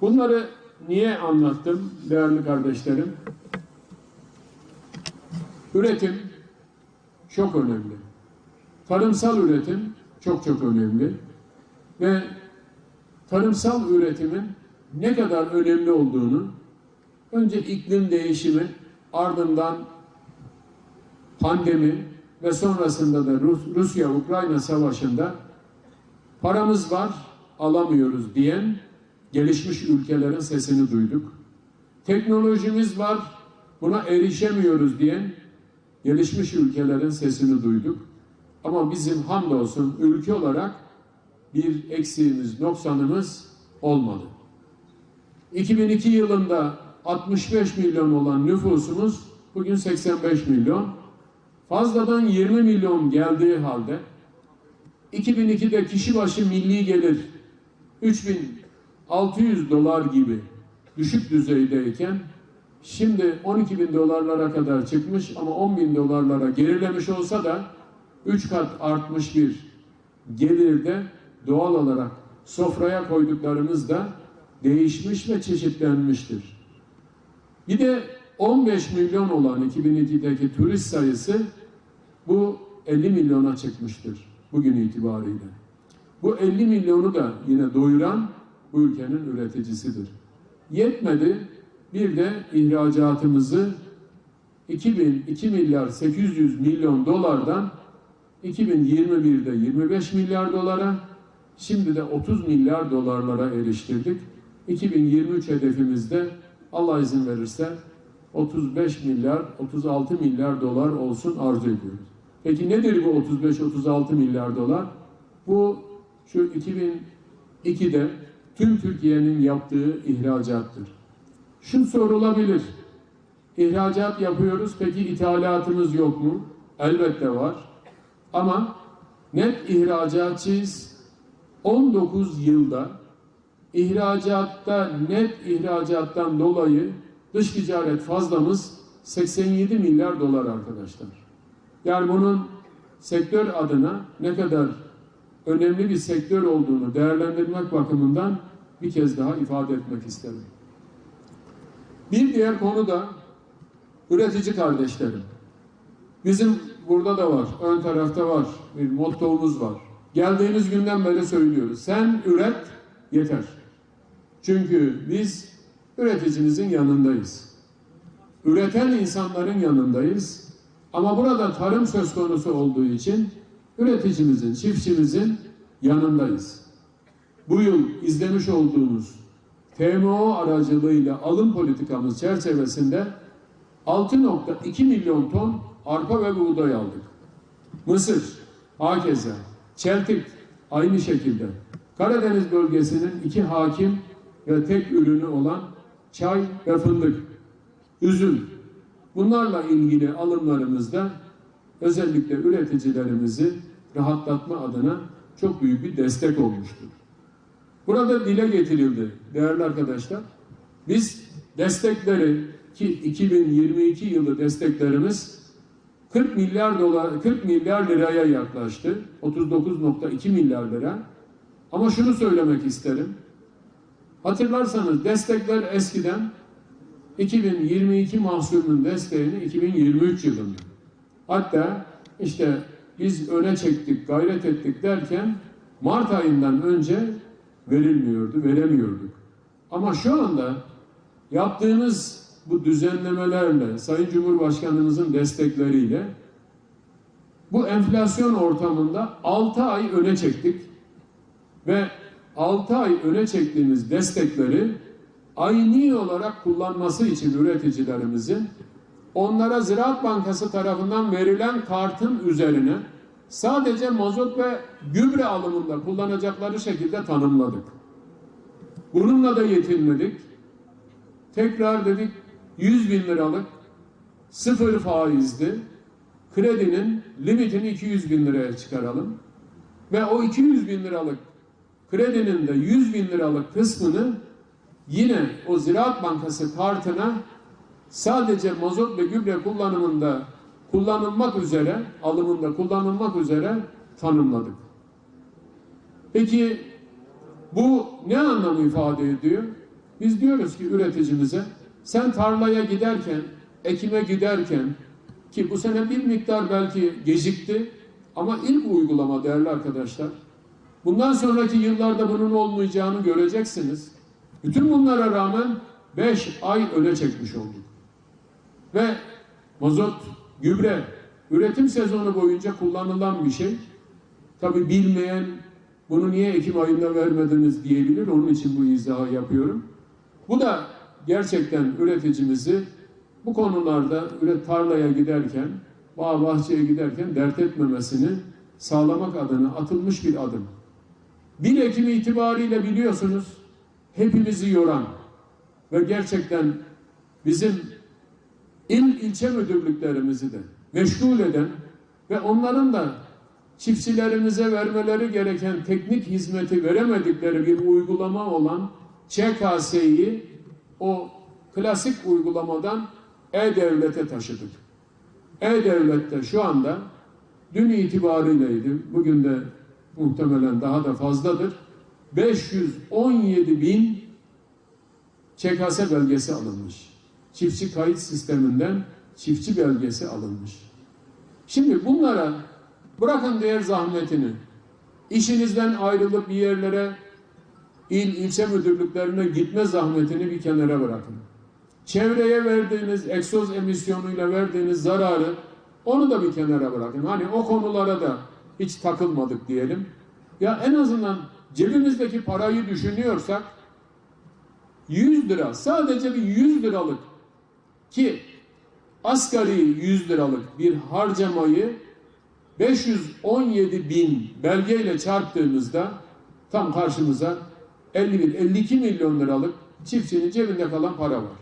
Bunları niye anlattım değerli kardeşlerim? Üretim çok önemli. Tarımsal üretim çok çok önemli. Ve tarımsal üretimin ne kadar önemli olduğunu önce iklim değişimi ardından pandemi ve sonrasında da Rus- Rusya-Ukrayna savaşında paramız var alamıyoruz diyen gelişmiş ülkelerin sesini duyduk. Teknolojimiz var buna erişemiyoruz diyen gelişmiş ülkelerin sesini duyduk. Ama bizim hamdolsun ülke olarak bir eksiğimiz, noksanımız olmadı. 2002 yılında 65 milyon olan nüfusumuz bugün 85 milyon. Fazladan 20 milyon geldiği halde 2002'de kişi başı milli gelir 3600 dolar gibi düşük düzeydeyken şimdi 12 bin dolarlara kadar çıkmış ama 10 bin dolarlara gerilemiş olsa da 3 kat artmış bir gelirde doğal olarak sofraya koyduklarımız da değişmiş ve çeşitlenmiştir. Bir de 15 milyon olan 2002'deki turist sayısı bu 50 milyona çıkmıştır bugün itibariyle. Bu 50 milyonu da yine doyuran bu ülkenin üreticisidir. Yetmedi bir de ihracatımızı 2000 2 milyar 800 milyon dolardan 2021'de 25 milyar dolara şimdi de 30 milyar dolarlara eriştirdik. 2023 hedefimizde Allah izin verirse 35 milyar 36 milyar dolar olsun arzu ediyoruz. Peki nedir bu 35-36 milyar dolar? Bu şu 2002'de tüm Türkiye'nin yaptığı ihracattır. Şu sorulabilir. İhracat yapıyoruz peki ithalatımız yok mu? Elbette var. Ama net ihracatçıyız. 19 yılda ihracatta net ihracattan dolayı dış ticaret fazlamız 87 milyar dolar arkadaşlar. Yani bunun sektör adına ne kadar önemli bir sektör olduğunu değerlendirmek bakımından bir kez daha ifade etmek isterim. Bir diğer konu da üretici kardeşlerim. Bizim burada da var, ön tarafta var, bir mottomuz var. Geldiğimiz günden beri söylüyoruz. Sen üret, yeter. Çünkü biz üreticimizin yanındayız. Üreten insanların yanındayız. Ama burada tarım söz konusu olduğu için üreticimizin, çiftçimizin yanındayız. Bu yıl izlemiş olduğumuz TMO aracılığıyla alım politikamız çerçevesinde 6.2 milyon ton arpa ve buğday aldık. Mısır, hakeza, Çeltik aynı şekilde. Karadeniz bölgesinin iki hakim ve tek ürünü olan çay ve fındık, üzüm. Bunlarla ilgili alımlarımızda özellikle üreticilerimizi rahatlatma adına çok büyük bir destek olmuştur. Burada dile getirildi değerli arkadaşlar. Biz destekleri ki 2022 yılı desteklerimiz 40 milyar dolar 40 milyar liraya yaklaştı. 39.2 milyar lira. Ama şunu söylemek isterim. Hatırlarsanız destekler eskiden 2022 mahsulünün desteğini 2023 yılında. Hatta işte biz öne çektik, gayret ettik derken Mart ayından önce verilmiyordu, veremiyorduk. Ama şu anda yaptığımız bu düzenlemelerle, Sayın Cumhurbaşkanımızın destekleriyle bu enflasyon ortamında 6 ay öne çektik ve 6 ay öne çektiğimiz destekleri ayni olarak kullanması için üreticilerimizin onlara Ziraat Bankası tarafından verilen kartın üzerine sadece mazot ve gübre alımında kullanacakları şekilde tanımladık. Bununla da yetinmedik. Tekrar dedik 100 bin liralık sıfır faizli kredinin limitini 200 bin liraya çıkaralım. Ve o 200 bin liralık kredinin de 100 bin liralık kısmını yine o Ziraat Bankası kartına sadece mazot ve gübre kullanımında kullanılmak üzere, alımında kullanılmak üzere tanımladık. Peki bu ne anlamı ifade ediyor? biz diyoruz ki üreticimize sen tarlaya giderken, ekime giderken ki bu sene bir miktar belki gecikti ama ilk uygulama değerli arkadaşlar. Bundan sonraki yıllarda bunun olmayacağını göreceksiniz. Bütün bunlara rağmen 5 ay öne çekmiş olduk. Ve mazot, gübre, üretim sezonu boyunca kullanılan bir şey. Tabi bilmeyen bunu niye Ekim ayında vermediniz diyebilir. Onun için bu izahı yapıyorum. Bu da gerçekten üreticimizi bu konularda tarlaya giderken, bağ bahçeye giderken dert etmemesini sağlamak adına atılmış bir adım. 1 Ekim itibariyle biliyorsunuz hepimizi yoran ve gerçekten bizim il ilçe müdürlüklerimizi de meşgul eden ve onların da çiftçilerimize vermeleri gereken teknik hizmeti veremedikleri bir uygulama olan ÇKS'yi o klasik uygulamadan E-Devlet'e taşıdık. E-Devlet'te şu anda dün itibariyleydi, bugün de muhtemelen daha da fazladır. 517 bin ÇKS belgesi alınmış. Çiftçi kayıt sisteminden çiftçi belgesi alınmış. Şimdi bunlara bırakın değer zahmetini. İşinizden ayrılıp bir yerlere il ilçe müdürlüklerine gitme zahmetini bir kenara bırakın. Çevreye verdiğiniz egzoz emisyonuyla verdiğiniz zararı onu da bir kenara bırakın. Hani o konulara da hiç takılmadık diyelim. Ya en azından cebimizdeki parayı düşünüyorsak 100 lira sadece bir 100 liralık ki asgari 100 liralık bir harcamayı 517 bin belgeyle çarptığımızda tam karşımıza 51 52 milyon liralık çiftçinin cebinde kalan para var.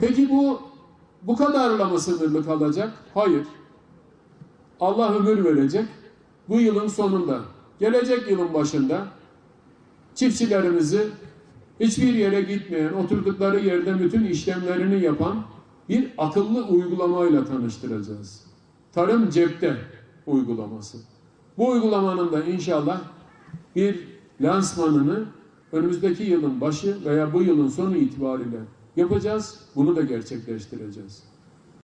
Peki bu bu kadarla mı sınırlı kalacak? Hayır. Allah ömür verecek. Bu yılın sonunda, gelecek yılın başında çiftçilerimizi hiçbir yere gitmeyen, oturdukları yerde bütün işlemlerini yapan bir akıllı uygulamayla tanıştıracağız. Tarım cepte uygulaması. Bu uygulamanın da inşallah bir lansmanını önümüzdeki yılın başı veya bu yılın sonu itibariyle yapacağız. Bunu da gerçekleştireceğiz.